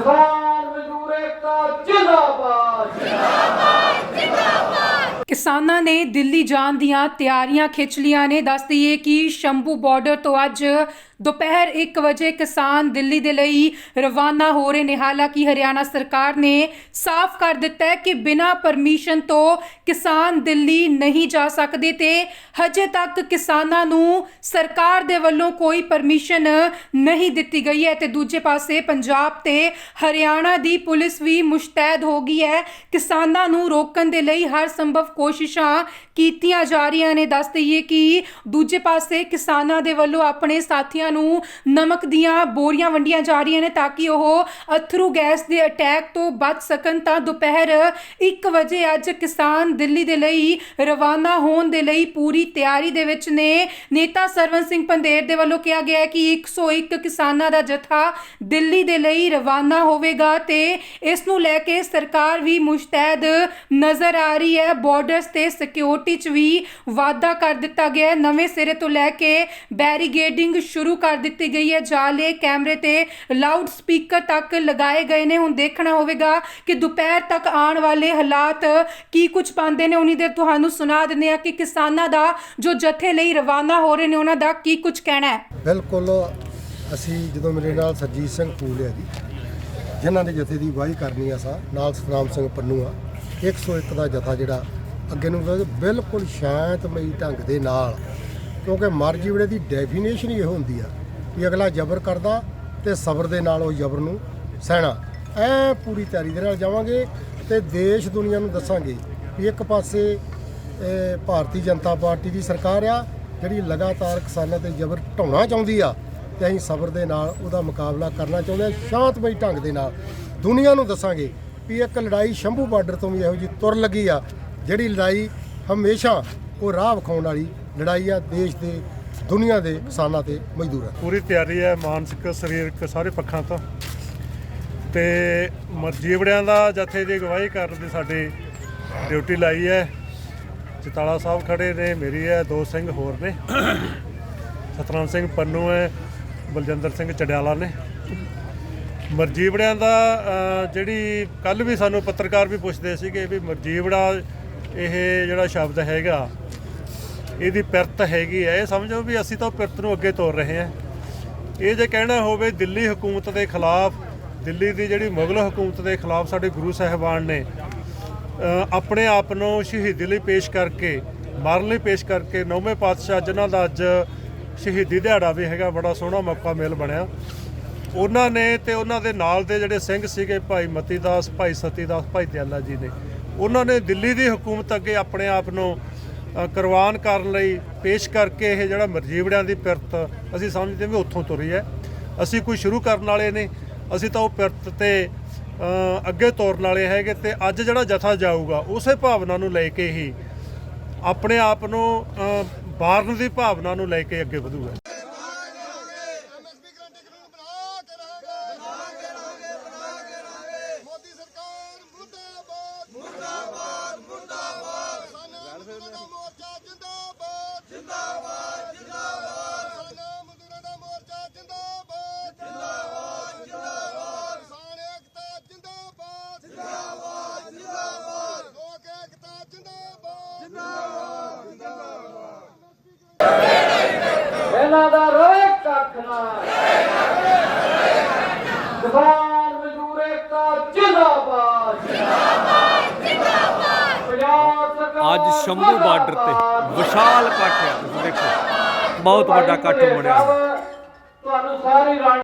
ਕਿਸਾਨ ਕਿਸਾਨਾਂ ਨੇ ਦਿੱਲੀ ਜਾਣ ਦੀਆਂ ਤਿਆਰੀਆਂ ਖਿੱਚ ਲੀਆਂ ਨੇ। ਦੱਸ ਦਈਏ ਕਿ ਸ਼ੰਭੂ ਬਾਰਡਰ ਤੋਂ ਅੱਜ ਦੁਪਹਿਰ 1 ਵਜੇ ਕਿਸਾਨ ਦਿੱਲੀ ਦੇ ਲਈ ਰਵਾਨਾ ਹੋ ਰਹੇ ਨੇ। ਹਾਲਾਂਕਿ ਹਰਿਆਣਾ ਸਰਕਾਰ ਨੇ ਸਾਫ਼ ਕਰ ਦਿੱਤਾ ਹੈ ਕਿ ਬਿਨਾਂ ਪਰਮਿਸ਼ਨ ਤੋਂ ਕਿਸਾਨ ਦਿੱਲੀ ਨਹੀਂ ਜਾ ਸਕਦੇ ਤੇ ਹਜੇ ਤੱਕ ਕਿਸਾਨਾਂ ਨੂੰ ਸਰਕਾਰ ਦੇ ਵੱਲੋਂ ਕੋਈ ਪਰਮਿਸ਼ਨ ਨਹੀਂ ਦਿੱਤੀ ਗਈ ਹੈ। ਤੇ ਦੂਜੇ ਪਾਸੇ ਪੰਜਾਬ ਤੇ ਹਰਿਆਣਾ ਦੀ ਪੁਲਿਸ ਵੀ ਮੁਸ਼ਤੈਦ ਹੋ ਗਈ ਹੈ। ਕਿਸਾਨਾਂ ਨੂੰ ਰੋਕਣ ਦੇ ਲਈ ਹਰ ਸੰਭਵ ਕੋਸ਼ਿਸ਼ਾਂ ਕੀਤੀਆਂ ਜਾ ਰਹੀਆਂ ਨੇ। ਦੱਸ ਦਈਏ ਕਿ ਦੂਜੇ ਪਾਸੇ ਕਿਸਾਨਾਂ ਦੇ ਵੱਲੋਂ ਆਪਣੇ ਸਾਥੀਆਂ ਨੂੰ ਨਮਕ ਦੀਆਂ ਬੋਰੀਆਂ ਵੰਡੀਆਂ ਜਾ ਰਹੀਆਂ ਨੇ ਤਾਂ ਕਿ ਉਹ ਅਥਰੂ ਗੈਸ ਦੇ ਅਟੈਕ ਤੋਂ ਬਚ ਸਕਣ। ਤਾਂ ਦੁਪਹਿਰ 1 ਵਜੇ ਅੱਜ ਕਿਸਾਨ ਦਿੱਲੀ ਦੇ ਲਈ ਰਵਾਨਾ ਹੋਣ ਦੇ ਲਈ ਪੂਰੀ ਤਿਆਰੀ ਦੇ ਵਿੱਚ ਨੇ। ਨੇਤਾ ਸਰਵਨ ਸਿੰਘ ਪੰਦੇਰ ਦੇ ਵੱਲੋਂ ਕਿਹਾ ਗਿਆ ਹੈ ਕਿ 101 ਕਿਸਾਨਾਂ ਦਾ ਜਥਾ ਦਿੱਲੀ ਦੇ ਲਈ ਰਵਾਨਾ ਹੋਵੇਗਾ ਤੇ ਇਸ ਨੂੰ ਲੈ ਕੇ ਸਰਕਾਰ ਵੀ ਮੁਸ਼ਤੈਦ ਨਜ਼ਰ ਆ ਰਹੀ ਹੈ। ਬਾਰਡਰਸ ਤੇ ਸਿਕਿਉਰਿਟੀ 'ਚ ਵੀ ਵਾਧਾ ਕਰ ਦਿੱਤਾ ਗਿਆ ਹੈ। ਨਵੇਂ ਸਿਰੇ ਤੋਂ ਲੈ ਕੇ ਬੈਰੀਗੇਡਿੰਗ ਸ਼ੁਰੂ ਕਰ ਦਿੱਤੀ ਗਈ ਹੈ। ਜਾਲੇ ਕੈਮਰੇ ਤੇ ਲਾਊਡ ਸਪੀਕਰ ਤੱਕ ਲਗਾਏ ਗਏ ਨੇ। ਹੁਣ ਦੇਖਣਾ ਹੋਵੇਗਾ ਕਿ ਦੁਪਹਿਰ ਤੱਕ ਆਉਣ ਵਾਲੇ ਹਾਲਾਤ ਕੀ ਕੁਝ ਪਾਉਂਦੇ ਨੇ। ਉਨੀ ਦੇਰ ਤੁਹਾਨੂੰ ਸੁਣਾ ਦਿੰਦੇ ਆ ਕਿ ਕਿਸਾਨਾਂ ਦਾ ਜੋ ਜਥੇ ਲਈ ਰਵਾਨਾ ਹੋ ਰਹੇ ਨੇ, ਉਹਨਾਂ ਦਾ ਕੀ ਕੁਝ ਕਹਿਣਾ ਹੈ। ਬਿਲਕੁਲ, ਅਸੀਂ ਜਦੋਂ ਮੇਰੇ ਨਾਲ ਸਰਜੀਤ ਸਿੰਘ ਫੂਲ ਹੈ ਜੀ, ਜਿਨ੍ਹਾਂ ਨੇ ਜਥੇ ਦੀ ਵਾਹੀ ਕਰਨੀ ਆ ਸਾ, ਨਾਲ ਸਤਨਾਮ ਸਿੰਘ ਪੰਨੂ ਆ 101 ਦਾ ਜਥਾ ਜਿਹੜਾ ਅੱਗੇ ਨੂੰ ਵਧੇ ਬਿਲਕੁਲ ਸ਼ਾਂਤਮਈ ਢੰਗ ਦੇ ਨਾਲ, ਕਿਉਂਕਿ ਮਰ ਜੀਵੜੇ ਦੀ ਡੈਫੀਨੇਸ਼ਨ ਹੀ ਇਹ ਹੁੰਦੀ ਆ ਕਿ ਅਗਲਾ ਜ਼ਬਰ ਕਰਦਾ ਤੇ ਸਬਰ ਦੇ ਨਾਲ ਉਹ ਜ਼ਬਰ ਨੂੰ ਸਹਿਣਾ। ਐ ਪੂਰੀ ਤਿਆਰੀ ਦੇ ਨਾਲ ਜਾਵਾਂਗੇ ਤੇ ਦੇਸ਼ ਦੁਨੀਆ ਨੂੰ ਦੱਸਾਂਗੇ ਵੀ ਇੱਕ ਪਾਸੇ ਭਾਰਤੀ ਜਨਤਾ ਪਾਰਟੀ ਦੀ ਸਰਕਾਰ ਆ, ਜਿਹੜੀ ਲਗਾਤਾਰ ਕਿਸਾਨਾਂ ਤੇ ਜ਼ਬਰ ਢਾਉਣਾ ਚਾਹੁੰਦੀ ਆ, ਤੇ ਅਸੀਂ ਸਬਰ ਦੇ ਨਾਲ ਉਹਦਾ ਮੁਕਾਬਲਾ ਕਰਨਾ ਚਾਹੁੰਦੇ ਹਾਂ, ਸ਼ਾਂਤਮਈ ਢੰਗ ਦੇ ਨਾਲ। ਦੁਨੀਆ ਨੂੰ ਦੱਸਾਂਗੇ ਵੀ ਇੱਕ ਲੜਾਈ ਸ਼ੰਭੂ ਬਾਰਡਰ ਤੋਂ ਵੀ ਇਹੋ ਜਿਹੀ ਤੁਰ ਲੱਗੀ ਆ ਜਿਹੜੀ ਲੜਾਈ ਹਮੇਸ਼ਾ ਉਹ ਰਾਹ ਵਿਖਾਉਣ ਵਾਲੀ ਲੜਾਈ ਆ ਦੇਸ਼ ਦੇ, ਦੁਨੀਆ ਦੇ ਕਿਸਾਨਾਂ ਤੇ ਮਜ਼ਦੂਰਾਂ ਪੂਰੀ ਤਿਆਰੀ ਹੈ, ਮਾਨਸਿਕ, ਸਰੀਰਕ ਸਾਰੇ ਪੱਖਾਂ ਤੋਂ। ਤੇ ਮਰਜੀਵੜਿਆਂ ਦਾ ਜਥੇ ਦੀ ਅਗਵਾਈ ਕਰਨ ਦੀ ਸਾਡੀ ਡਿਊਟੀ ਲਾਈ ਹੈ। ਚਤਾਲਾ ਸਾਹਿਬ ਖੜੇ ਨੇ, ਮੇਰੀ ਹੈ, ਦੋ ਸਿੰਘ ਹੋਰ ਨੇ। ਸਤਨਾਮ ਸਿੰਘ ਪੰਨੂ ਹੈ, ਬਲਜਿੰਦਰ ਸਿੰਘ ਚੜਿਆਲਾ ਨੇ। ਮਰਜੀਵੜਿਆਂ ਦਾ ਜਿਹੜੀ ਕੱਲ ਵੀ ਸਾਨੂੰ ਪੱਤਰਕਾਰ ਵੀ ਪੁੱਛਦੇ ਸੀਗੇ ਵੀ ਮਰਜੀਵੜਾ ਇਹ ਜਿਹੜਾ ਸ਼ਬਦ ਹੈਗਾ, ਇਹਦੀ ਪਿਰਤ ਹੈਗੀ ਹੈ। ਇਹ ਸਮਝੋ ਵੀ ਅਸੀਂ ਤਾਂ ਪਿਰਤ ਨੂੰ ਅੱਗੇ ਤੋਰ ਰਹੇ ਹਾਂ। ਇਹ ਜੇ ਕਹਿਣਾ ਹੋਵੇ ਦਿੱਲੀ ਹਕੂਮਤ ਦੇ ਖਿਲਾਫ, ਦਿੱਲੀ ਦੀ ਜਿਹੜੀ ਮੁਗਲ ਹਕੂਮਤ ਦੇ ਖਿਲਾਫ ਸਾਡੇ ਗੁਰੂ ਸਾਹਿਬਾਨ ਨੇ ਆਪਣੇ ਆਪ ਨੂੰ ਸ਼ਹੀਦੀ ਲਈ ਪੇਸ਼ ਕਰਕੇ, ਮਰਨ ਲਈ ਪੇਸ਼ ਕਰਕੇ ਨੌਵੇਂ ਪਾਤਸ਼ਾਹ, ਜਿਨ੍ਹਾਂ ਦਾ ਅੱਜ ਸ਼ਹੀਦੀ ਦਿਹਾੜਾ ਵੀ ਹੈਗਾ, ਬੜਾ ਸੋਹਣਾ ਮੌਕਾ ਮਿਲ ਬਣਿਆ। ਉਹਨਾਂ ਨੇ ਤੇ ਉਹਨਾਂ ਦੇ ਨਾਲ ਦੇ ਜਿਹੜੇ ਸਿੰਘ ਸੀਗੇ, ਭਾਈ ਮਤੀ ਦਾਸ ਭਾਈ ਸਤੀ ਦਾਸ ਭਾਈ ਦਿਆਲਾ ਜੀ ਨੇ। ਉਹਨਾਂ ਨੇ ਦਿੱਲੀ ਦੀ ਹਕੂਮਤ ਅੱਗੇ ਆਪਣੇ ਆਪ ਨੂੰ ਕੁਰਬਾਨ ਕਰਨ ਲਈ ਪੇਸ਼ ਕਰਕੇ ਇਹ ਜਿਹੜਾ ਮਰਜੀਵੜਿਆਂ ਦੀ ਪਿਰਤ ਅਸੀਂ ਸਮਝਦੇ ਵੀ ਉੱਥੋਂ ਤੁਰੀ ਹੈ। ਅਸੀਂ ਕੋਈ ਸ਼ੁਰੂ ਕਰਨ ਵਾਲੇ ਨੇ ਅਸੀਂ ਤਾਂ ਉਹ ਪਿਰਤ ਤੇ ਅੱਗੇ ਤੋਰਨ ਵਾਲੇ ਹੈਗੇ ਤੇ ਅੱਜ ਜਿਹੜਾ ਜਥਾ ਜਾਊਗਾ ਉਸੇ ਭਾਵਨਾ ਨੂੰ ਲੈ ਕੇ ਹੀ ਆਪਣੇ ਆਪ ਨੂੰ ਅ, ਬਾਰਨ ਦੀ ਭਾਵਨਾ ਨੂੰ ਲੈ ਕੇ ਅੱਗੇ ਵਧੂਗਾ। ਅੱਜ ਸ਼ੰਭੂ ਬਾਰਡਰ ਤੇ ਵਿਸ਼ਾਲ ਇਕੱਠ ਹੈ ਤੁਸੀਂ ਦੇਖੋ, ਬਹੁਤ ਵੱਡਾ ਇਕੱਠ ਬਣਿਆ ਤੁਹਾਨੂੰ ਸਾਰੀ